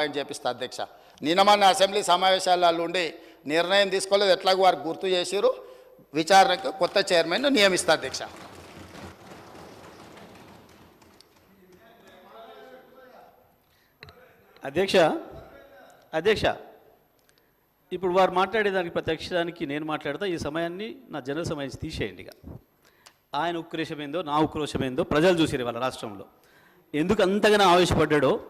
అని చెప్పిస్తా అధ్యక్ష. నిన్న మన అసెంబ్లీ సమావేశాలలో ఉండి నిర్ణయం తీసుకోలేదు ఎట్లాగో వారు గుర్తు చేసిరు విచారణకు కొత్త చైర్మన్ నియమిస్తా అధ్యక్ష. అధ్యక్ష అధ్యక్ష ఇప్పుడు వారు మాట్లాడేదానికి ప్రత్యక్షానికి నేను మాట్లాడతా ఈ సమయాన్ని నా జనరల్ సమయం తీసేయండి ఇక. ఆయన ఉక్రోషమైందో నా ఉక్రోషమైందో ప్రజలు చూసిరు వాళ్ళ రాష్ట్రంలో. ఎందుకు అంతగానో ఆవేశపడ్డాడో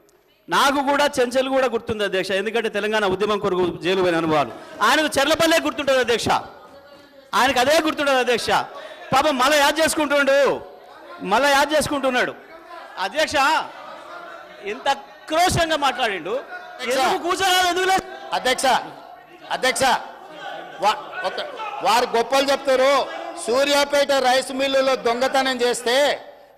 నాకు కూడా చెంచల్ కూడా గుర్తుంది అధ్యక్ష. ఎందుకంటే తెలంగాణ ఉద్యమం కొరకు జైలు పోయిన అనుభవాలు. ఆయనకు చెర్లపల్లే గుర్తుంటుంది అధ్యక్ష. ఆయనకు అదే గుర్తుంటుంది అధ్యక్ష. పాపం మళ్ళీ యాద్ చేసుకుంటుండు. మళ్ళీ యాద్ చేసుకుంటున్నాడు. అధ్యక్ష ఇంత క్రోషంగా మాట్లాడిండు. ఎందుకు కూర్చోరాదు? ఎందుకు లేదు? అధ్యక్ష అధ్యక్ష. వారు గొప్పలు చెప్తారు. సూర్యాపేట రైస్ మిల్లులో దొంగతనం చేస్తే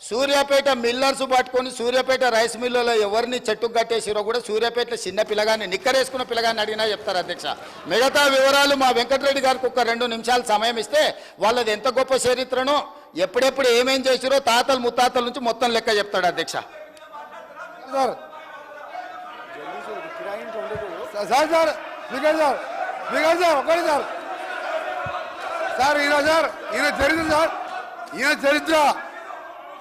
సూర్యాపేట మిల్లర్స్ పట్టుకొని సూర్యాపేట రైస్ మిల్లులో ఎవరిని చెట్టు కట్టేసిరో కూడా సూర్యాపేట చిన్న పిల్లగాన్ని నిక్కరేసుకున్న పిల్లగాన్ని అడిగినా చెప్తారు అధ్యక్ష. మిగతా వివరాలు మా వెంకటరెడ్డి గారికి ఒక రెండు నిమిషాలు సమయం ఇస్తే వాళ్ళది ఎంత గొప్ప చరిత్రనో ఎప్పుడెప్పుడు ఏమేం చేసిరో తాతలు ముత్తాతల నుంచి మొత్తం లెక్క చెప్తాడు అధ్యక్ష. Sir. Sir sir speaker sir speaker sir sir. Sir sir ఈయన చరిత్ర సార్ ఈయన చరిత్ర.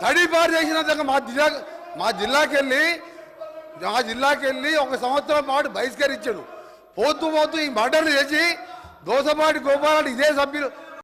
తడిపారు చేసిన మా జిల్లా మా జిల్లాకి వెళ్ళి మా జిల్లాకి వెళ్ళి ఒక సంవత్సరం పాటు బహిష్కరించాడు. పోతూ పోతూ ఈ మర్డర్లు చేసి దోసపాటి గోపాలని ఇదే సభ్యులు